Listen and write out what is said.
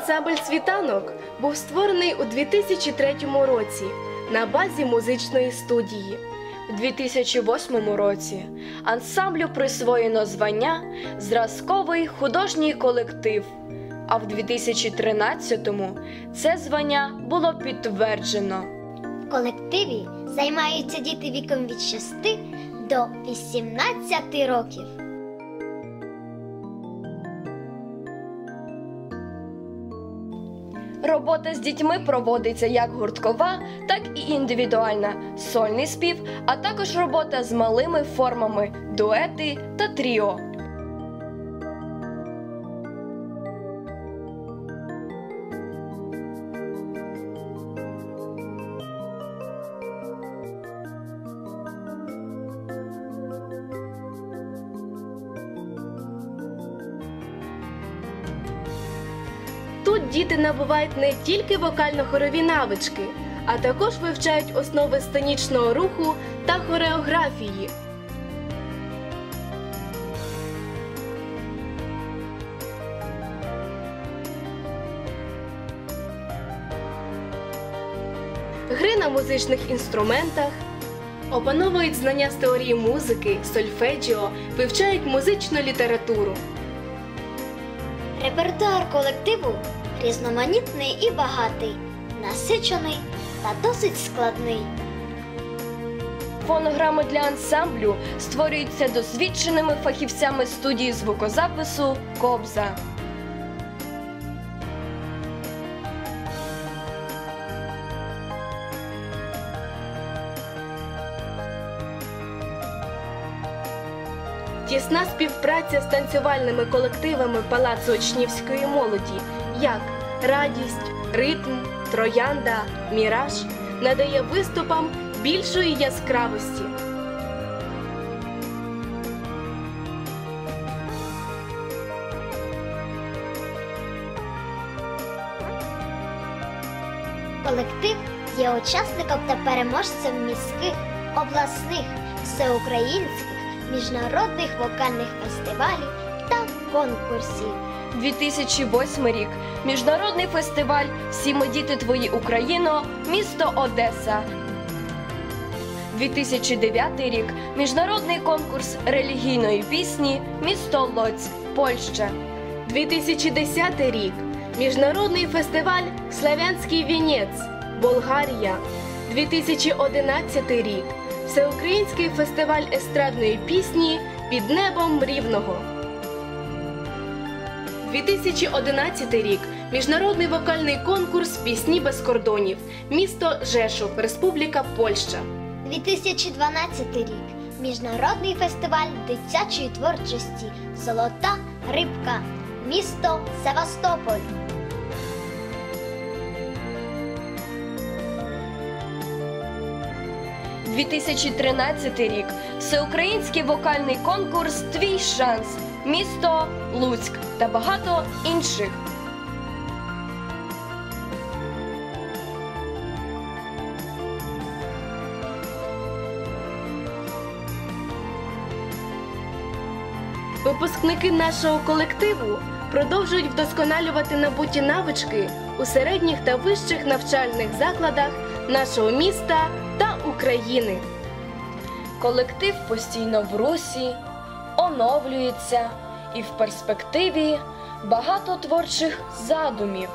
Ансамбль світанок був створений у 2003 році на базі музичної студії. У 2008 році ансамблю присвоєно звання Зразковий художній колектив. А в 2013-му це звання було підтверджено. В колективі займаються діти віком від 6 до 18 років. Робота з дітьми проводиться як гурткова, так і індивідуальна, сольний спів, а також робота з малими формами, дуети та тріо. Діти набувають не тільки вокально-хорові навички, а також вивчають основи сценічного руху та хореографії. Гри на музичних інструментах, опановують знання з теорії музики, сольфеджіо, вивчають музичну літературу. Репертуар колективу різноманітний і багатий, насичений та досить складний. Фонограми для ансамблю створюються досвідченими фахівцями студії звукозапису Кобза. Тісна співпраця з танцювальними колективами Палацу учнівської молоді, як радість, ритм, троянда, міраж, надає виступам більшої яскравості. Колектив є учасником та переможцем міських, обласних, всеукраїнських, міжнародних вокальних фестивалів та конкурсів. 2008 рік міжнародний фестиваль Всі ми діти твої Україно, місто Одеса. 2009 рік міжнародний конкурс релігійної пісні місто Лоцьк, Польща. 2010 рік Міжнародний фестиваль Славянський вінець, Болгарія. 2011 рік Всеукраїнський фестиваль естрадної пісні Під небом рівного. 2011 рік Міжнародний вокальний конкурс Пісні без кордонів. Місто Жешов, Республіка Польща. 2012 рік Міжнародний фестиваль дитячої творчості Золота рибка, місто Севастополь. – 2013 рік Всеукраїнський вокальний конкурс Твій шанс, місто Луцьк та багато інших. Випускники нашого колективу продовжують вдосконалювати набуті навички у середніх та вищих навчальних закладах нашого міста та України. Колектив постійно в русі, оновлюється і в перспективі багато творчих задумів.